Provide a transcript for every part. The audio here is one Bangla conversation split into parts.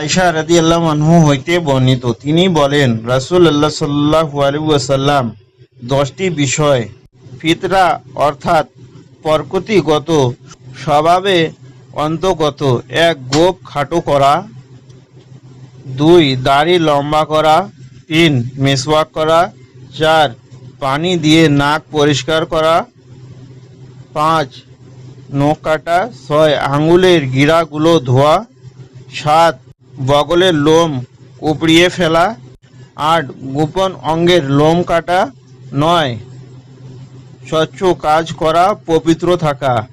আয়সা রাদি আল্লাহ আনহু হইতে বর্ণিত। তিনি বলেন রাসুল আল্লাহ সাল্লাহ আলুসাল্লাম দশটি বিষয়, ফিতরা অর্থাৎ প্রকৃতিগত, স্বভাবে অন্তর্গত, এক গোপ খাটো করা, দুই দাড়ি লম্বা করা, তিন মেসওয়াক করা, চার পানি দিয়ে নাক পরিষ্কার করা, পাঁচ নখ কাটা, ছয় আঙুলের গিরাগুলো ধোয়া, সাত বগলের লোম উপড়িয়ে ফেলা আট গোপন অঙ্গের লোম কাটা নয়। স্বচ্ছ কাজ করা, পবিত্র থাকা।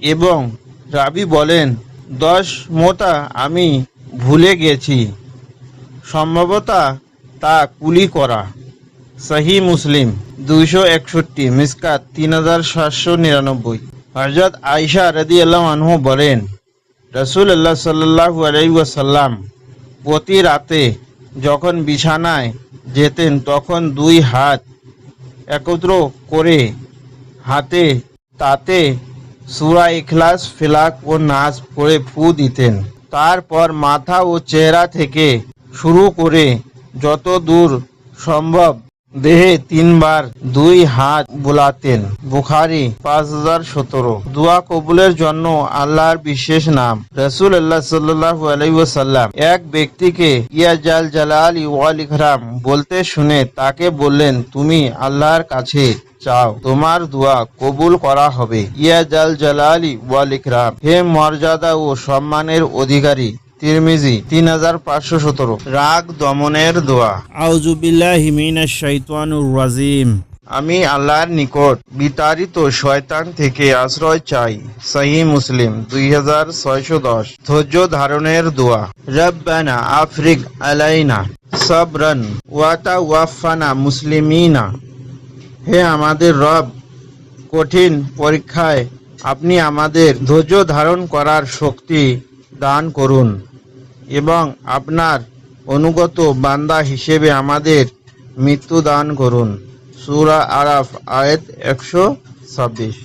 এবং রাবি বলেন, দশ মোতা আমি ভুলে গেছি। সম্ভবতা তা কুলি করা। সহি মুসলিম, দুইশো একষট্টি, মিসকাত তিন হাজার সাতশো নিরানব্বই। হজরত আয়সা রদি আল্লাহ আনহু বলেন রসুল আল্লাহ সাল্লাহু আলাইসাল্লাম প্রতি রাতে যখন বিছানায় যেতেন, তখন দুই হাত একত্র করে হাতে তাতে সুরা ইখলাস, ফিলাক ও নাচ করে ফু দিতেন। তারপর মাথা ও চেহারা থেকে শুরু করে যত দূর সম্ভব দেহে তিনবার দুই হাত বোলাতেন। বুখারি পাঁচ হাজার সতেরো। দোয়া কবুলের জন্য আল্লাহর বিশেষ নাম। রসুল আল্লাহ আলাইসাল্লাম এক ব্যক্তিকে, ইয়া জাল জালাল ওয়াল ইকরাম বলতে শুনে তাকে বললেন, তুমি আল্লাহর কাছে চাও, তোমার দোয়া কবুল করা হবে। ইয়া জাল জালালি ওয়াল ইকরাম হে মর্যাদা ও সম্মানের অধিকারী তিরমিজি তিন হাজার পাঁচশো সতেরো। রাগ দমনের দোয়া। আউজুবিল্লাহি মিনাশ শাইতানুর রাজিম। আমি আল্লাহর নিকট বিতাড়িত শয়তান থেকে আশ্রয় চাই সহি মুসলিম দুই হাজার ছয়শো দশ। ধৈর্য ধারণের দোয়া। রব্বানা আফ্রিক আলাইনা সবরন ওয়াতা ওয়াফানা মুসলিমিনা। হে আমাদের রব কঠিন পরীক্ষায় আপনি আমাদের ধৈর্য ধারণ করার শক্তি দান করুন। এবং আপনার অনুগত বান্দা হিসেবে আমাদের মৃত্যু দান করুন। সুরা আরাফ আয়েত একশো ছাব্বিশ।